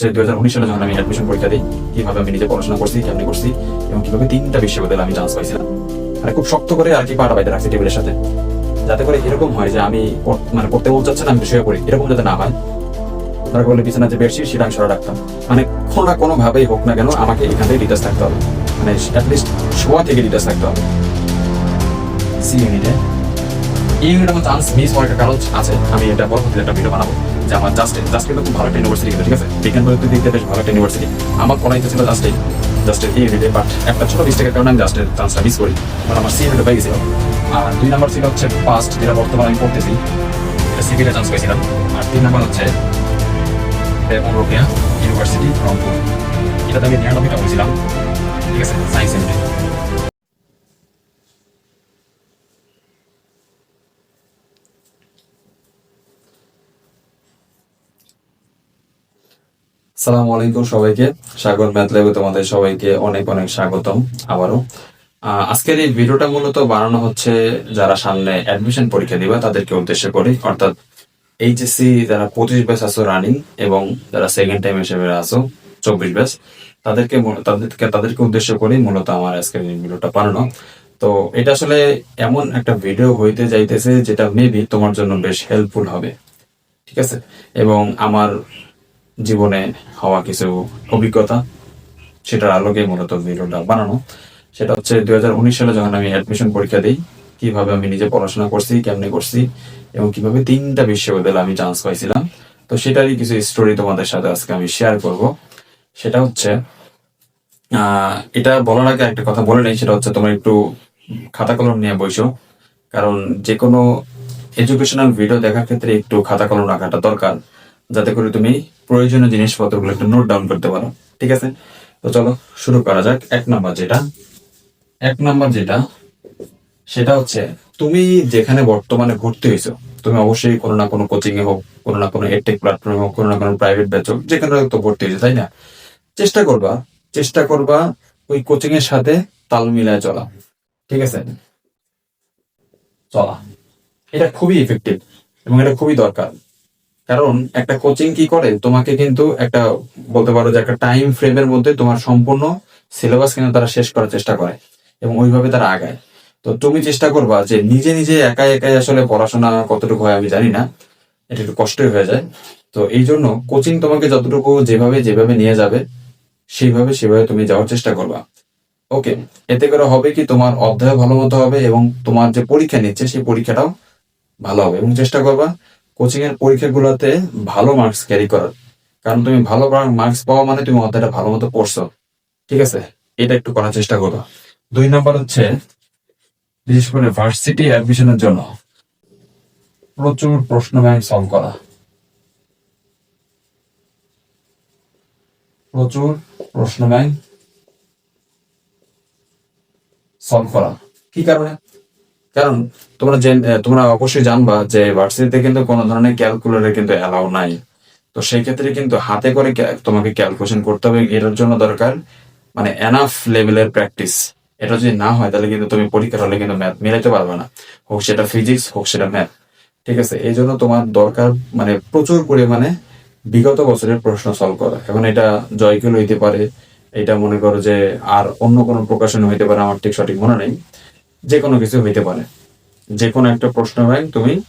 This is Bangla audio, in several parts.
হচ্ছে দুই হাজার উনিশ সালে যখন আমি অ্যাডমিশন পরীক্ষা দিই, কীভাবে আমি নিজে পড়াশোনা করছি, কেমনি করছি এবং কীভাবে তিনটা বিশ্ববিদ্যালয়ে আমি চান্স পাইছিলাম। মানে খুব শক্ত করে আর কি পাটা বাইতে রাখছি টেবিলের সাথে। যাতে করে এরকম হয় যে আমি মানে পড়তে মন চাচ্ছে না, আমি শুয়ে পড়ি। এরকম যাতে না হয় তারপর বলে বিছানা যে বেডশিট সেটা আমি সরা রাখতাম। মানে কোনো না কোনো ভাবেই হোক না কেন, আমাকে এখান থেকে ডিটাচ থাকতে হবে। মানে অ্যাটলিস্ট শোয়া থেকে ডিটাচ থাকতে হবে। সি ইউনিটে এই ইউনিট আমার চান্স মিস হওয়ার একটা কারণ আছে। আমি এটা পরবর্তীতে একটা ভিডিও বানাবো। যে আমার জাস্ট জাস্ট কিন্তু খুব ভালো ইউনিভার্সিটি কিন্তু ঠিক আছে? বিজ্ঞান প্রযুক্তি দিক থেকে বেশ ভালো একটা ইউনিভার্সিটি আমার পড়াইতে ছিল জাস্ট জাস্ট এই ইউনিটে বাট একটা ছোট মিস্টেকের কারণে আমি জাস্টের চান্সটা মিস করি মানে আমার সি ইউনিটে গেছিল। আর দুই নাম্বার ছিল হচ্ছে ফার্স্ট যেটা বর্তমানে আমি পড়তেছি। এটা সিভিলে চান্স পেয়েছিলাম। আর তিন নাম্বার হচ্ছে রোকেয়া ইউনিভার্সিটি রংপুর। এটাতে আমি নিরানব্বইটা পড়েছিলাম ঠিক আছে? সায়েন্স ইউনিটে সালাম আলাইকুম সবাইকে। সাগর ম্যাথ তোমাদের সবাইকে অনেক অনেক স্বাগতম আবারও। আজকের এই ভিডিওটা মূলত বানানো হচ্ছে যারা সামনে অ্যাডমিশন পরীক্ষা দিবা, তাদেরকে উদ্দেশ্য করে অর্থাৎ এইচএসসি যারা পঁচিশ রানিং এবং যারা সেকেন্ড টাইম হিসেবে চব্বিশ তাদেরকে তাদেরকে তাদেরকে উদ্দেশ্য মূলত আমার আজকের এই ভিডিওটা বানানো। তো এটা আসলে এমন একটা ভিডিও হইতে যাইতেছে যেটা মেবি তোমার জন্য বেশ হেল্পফুল হবে। ঠিক আছে? এবং আমার জীবনে হওয়া কিছু অভিজ্ঞতা, সেটার আলোকে মূলত ভিডিওটা বানানো। সেটা হচ্ছে দুই সালে যখন আমি অ্যাডমিশন পরীক্ষা দিই, কীভাবে আমি নিজে পড়াশোনা করছি, কেমনে করছি, এবং কীভাবে তিনটা বিশ্ববিদ্যালয়ে আমি চান্স পাইছিলাম, তো সেটারই কিছু স্টোরি তোমাদের সাথে আজকে আমি শেয়ার করব। সেটা হচ্ছে এটা বলার আগে একটা কথা বলে নেই, সেটা হচ্ছে তোমার একটু খাতা কলম নিয়ে বইসো কারণ যে কোনো এডুকেশনাল ভিডিও দেখার ক্ষেত্রে একটু খাতা কলম রাখাটা দরকার। যাতে করে তুমি প্রয়োজনীয় জিনিসপত্রগুলো একটু নোট ডাউন করতে পারো। ঠিক আছে? তো চলো, শুরু করা যাক। এক নাম্বার যেটা। এক নাম্বার যেটা, সেটা হচ্ছে, তুমি যেখানে বর্তমানে ভর্তি হয়েছো, তুমি অবশ্যই কোনো না কোনো কোচিং এ হোক, কোনো না কোনো এডটেক প্ল্যাটফর্মে হোক, কোনো না কোনো প্রাইভেট ব্যাচ হোক, যেখানে তো ভর্তি হয়েছে, তাই না? চেষ্টা করবা চেষ্টা করবা ওই কোচিং এর সাথে তাল মিলায় চলা। ঠিক আছে? চলা। এটা খুবই ইফেক্টিভ এবং এটা খুবই দরকার। কারণ একটা কোচিং কি করে? তোমাকে কিন্তু একটা বলতে পারো যে একটা টাইম ফ্রেমের মধ্যে তোমার সম্পূর্ণ সিলেবাস কিন্তু তারা শেষ করার চেষ্টা করে এবং ওইভাবে তারা আগায়। তো তুমি চেষ্টা করবা যে নিজে নিজে একাই একাই আসলে পড়াশোনা কতটুকু হয় আমি জানি না, এটা একটু কষ্টই হয়ে যায়। তো এই জন্য কোচিং তোমাকে যতটুকু যেভাবে যেভাবে নিয়ে যাবে, সেইভাবে সেভাবে তুমি যাওয়ার চেষ্টা করবা। ওকে এতে করে হবে কি তোমার অধ্যায় ভালো মতো হবে এবং তোমার যে পরীক্ষা নিচ্ছে, সেই পরীক্ষাটাও ভালো হবে এবং চেষ্টা করবা কোচিং এর পরীক্ষাগুলোতে ভালো মার্কস ক্যারি করার কারণ তুমি ভালো মার্কস পাওয়া মানে তুমি অধ্যায়টা ভালো মতো পড়ছো ঠিক আছে? এটা একটু করার চেষ্টা করবা। দুই নাম্বার হচ্ছে, বিশেষ করে ভার্সিটি অ্যাডমিশনের জন্য প্রচুর প্রশ্ন ব্যাংক সলভ করা। প্রচুর প্রশ্ন ব্যাংক সলভ করা। কি কারণে? কারণ তোমরা আহ, তোমরা অবশ্যই জানবা যে ভার্সিটিতে কিন্তু কোনো ধরনের ক্যালকুলেটর কিন্তু অ্যালাউ নাই। তো সেই ক্ষেত্রে কিন্তু হাতে করে তোমাকে ক্যালকুলেশন করতে হবে এটার জন্য দরকার মানে এনাফ লেভেলের প্র্যাকটিস এটা যদি না হয় তাহলে কিন্তু তুমি পরীক্ষার হলে কিন্তু ম্যাথ মিলাইতে পারবে না। হোক সেটা ফিজিক্স হোক সেটা ম্যাথ ঠিক আছে? এই জন্য তোমার দরকার মানে প্রচুর পরিমাণে বিগত বছরের প্রশ্ন সলভ করা। এখন এটা জয়কুল হইতে পারে। এটা মনে করো যে আর অন্য কোনো প্রকাশন হইতে পারে আমার ঠিক সঠিক মনে নেই। যে কোনো কিছু হইতে পারে। যে কোনো একটা প্রশ্ন ব্যাংক তুমি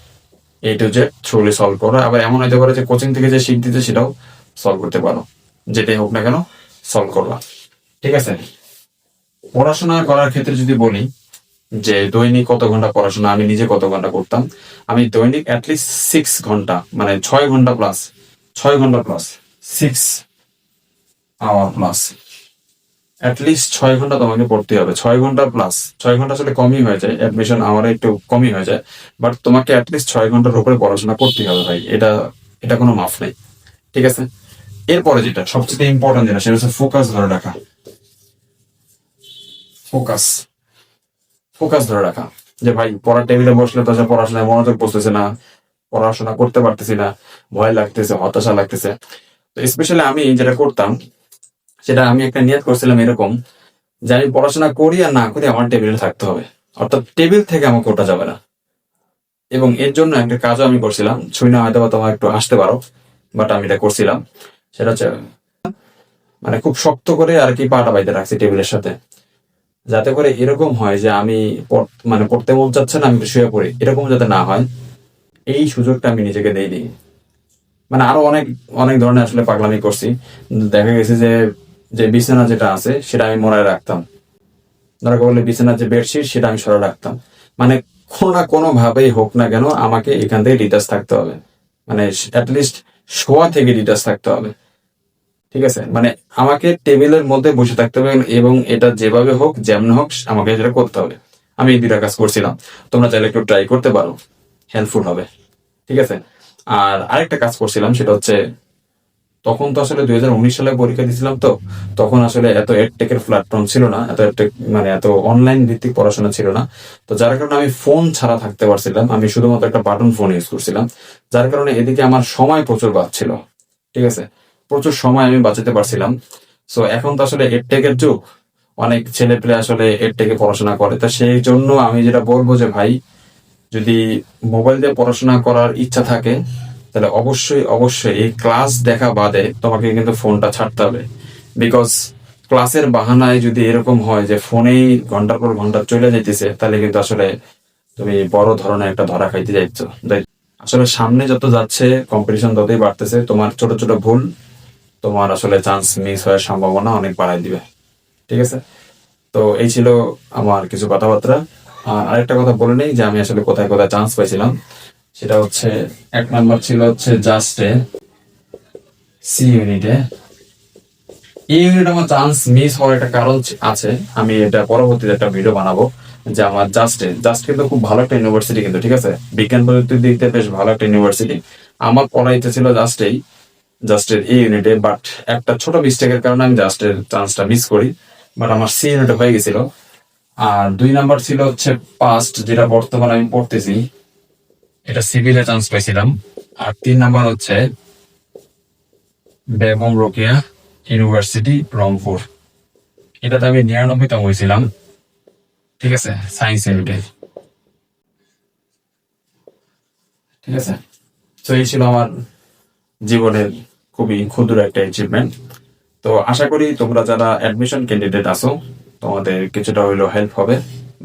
এই টু জেড থ্রুলি সলভ করো। আবার এমন হইতে পারে যে কোচিং থেকে যে শিখ দিতে সেটাও সলভ করতে পারো। যেটাই হোক না কেন সলভ করবা। ঠিক আছে? পড়াশোনা করার ক্ষেত্রে যদি বলি যে দৈনিক কত ঘণ্টা পড়াশোনা, আমি নিজে কত ঘণ্টা করতাম, আমি দৈনিক অ্যাটলিস্ট সিক্স ঘণ্টা মানে ছয় ঘণ্টা প্লাস ছয় ঘণ্টা plus six hour plus at least ছয় ঘণ্টা তোমাকে পড়তে হবে। ছয় ঘণ্টা প্লাস ছয় ঘণ্টা আসলে কমই হয়ে যায়। অ্যাডমিশন আওয়ারে একটু কমই হয়ে যায়। বাট তোমাকে অ্যাটলিস্ট ছয় ঘণ্টার উপরে পড়াশোনা করতে হবে ভাই। এটা এটা কোনো মাফ নেই। ঠিক আছে? এরপরে যেটা, সবচেয়ে ইম্পর্টেন্ট যেটা, সেটা হচ্ছে ফোকাস ধরে রাখা। ফোকাস ফোকাস ধরে রাখা। যে ভাই, পড়ার টেবিলে বসলে তো পড়াশোনায় মনোযোগ বসতেছে না। পড়াশোনা করতে পারতেছি না। ভয় লাগতেছে, হতাশা লাগতেছে। তো স্পেশালি আমি যেটা করতাম সেটা আমি একটা নিয়ত করছিলাম এরকম যে আমি পড়াশোনা করি আর না করি আমার টেবিলে থাকতে হবে। অর্থাৎ টেবিল থেকে আমাকে ওঠা যাবে না। এবং এর জন্য একটা কাজও আমি করছিলাম। ছুই না হয়তো তোমার একটু আসতে পারো বাট আমি এটা করছিলাম। সেটা হচ্ছে মানে খুব শক্ত করে আর কি পাটা বাইতে রাখছি টেবিলের সাথে। যাতে করে এরকম হয় যে আমি মানে পড়তে মন চাচ্ছে না, আমি শুয়ে পড়ি। এরকম যাতে না হয়, এই সুযোগটা আমি নিজেকে দেই দিই মানে আরও অনেক অনেক ধরনের আসলে পাগলামি করছি। দেখা গেছে যে যে বিছানা যেটা আছে, সেটা আমি মরায় রাখতাম। দরকার বললে বিছানার যে বেডশিট সেটা আমি সরে রাখতাম। মানে কোনো না কোনো ভাবেই হোক না কেন, আমাকে এখান থেকে ডিটাচ থাকতে হবে। মানে অ্যাটলিস্ট শোয়া থেকে ডিটাচ থাকতে হবে। ঠিক আছে? মানে আমাকে টেবিলের মধ্যে বসে থাকতে হবে এবং এটা যেভাবে হোক, যেমন হোক, আমাকে সেটা করতে হবে। আমি এই দুটা কাজ করছিলাম। তোমরা চাইলে একটু ট্রাই করতে পারো। হেল্পফুল হবে। ঠিক আছে? আর আরেকটা কাজ করছিলাম, সেটা হচ্ছে তখন তো আসলে দুই হাজার উনিশ সালে পরীক্ষা দিয়েছিলাম তো, তখন আসলে এত এডটেকের প্ল্যাটফর্ম ছিল না, এত edtech মানে এত অনলাইন ভিত্তিক পড়াশোনা ছিল না। তো যার কারণে আমি ফোন ছাড়া থাকতে পারছিলাম, আমি শুধুমাত্র একটা বাটন ফোন ইউজ করছিলাম, যার কারণে এদিকে আমার সময় প্রচুর বাঁচছিল, ঠিক আছে? প্রচুর সময় আমি বাঁচাতে পারছিলাম। সো এখন তো আসলে এডটেকের যুগ, অনেক ছেলে পেলে আসলে এডটেকে পড়াশোনা করে, তা সেই জন্য আমি যেটা বলব যে ভাই, যদি মোবাইল দিয়ে পড়াশোনা করার ইচ্ছা থাকে তাহলে অবশ্যই অবশ্যই এই ক্লাস দেখা বাদে তোমাকে কিন্তু ফোনটা ছাড়তে হবে। বিকজ ক্লাসের বাহানায় যদি এরকম হয় যে ফোনেই ঘণ্টার পর ঘণ্টা চলে যাইতেছে, তাহলে কিন্তু আসলে তুমি বড় ধরনের একটা ধরা খাইতে যাইছ। যাই- আসলে সামনে যত যাচ্ছে কম্পিটিশন ততই বাড়তেছে। তোমার ছোট ছোট ভুল, তোমার আসলে চান্স মিস হওয়ার সম্ভাবনা অনেক বাড়াই দিবে। ঠিক আছে? তো এই ছিল আমার কিছু কথাবার্তা। আর আরেকটা কথা বলে নেই যে আমি আসলে কোথায় কোথায় চান্স পাইছিলাম। সেটা হচ্ছে এক নাম্বার ছিল হচ্ছে জাস্টে সি ইউনিটে এই ইউনিট আমার চান্স মিস হওয়ার একটা কারণ আছে। আমি এটা পরবর্তীতে একটা ভিডিও বানাবো যে আমার জাস্টে জাস্ট কিন্তু খুব ভালো একটা ইউনিভার্সিটি কিন্তু, ঠিক আছে? বিজ্ঞান প্রযুক্তির দিক দিয়ে বেশ ভালো একটা ইউনিভার্সিটি আমার পড়া ইচ্ছে ছিল জাস্টেই জাস্টের এই ইউনিটে বাট একটা ছোট মিস্টেকের কারণে আমি জাস্টের চান্সটা মিস করি। বাট আমার সি ইউনিটে হয়ে গেছিল। আর দুই নাম্বার ছিল হচ্ছে পাস্ট যেটা বর্তমানে আমি পড়তেছি। এটা সিভিলে চান্স পাইছিলাম। আর তিন নাম্বার হচ্ছে বেগম রোকেয়া ইউনিভার্সিটি, রংপুর। এটাতে আমি নিরানব্বইতম হয়েছিলাম ঠিক আছে? সায়েন্স ইউনিটে। ঠিক আছে? তো এই ছিল আমার জীবনের খুবই ক্ষুদ্র একটা অ্যাচিভমেন্ট তো আশা করি তোমরা যারা অ্যাডমিশন ক্যান্ডিডেট আছো, তোমাদের কিছুটা হইলেও হেল্প হবে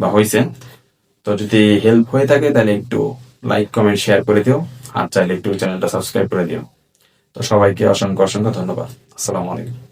বা হয়েছে তো যদি হেল্প হয়ে থাকে, তাহলে একটু লাইক কমেন্ট শেয়ার করে দিও। আর চাইলে একটু চ্যানেলটা সাবস্ক্রাইব করে দিও। তো সবাইকে অসংখ্য অসংখ্য ধন্যবাদ। আসসালামু আলাইকুম।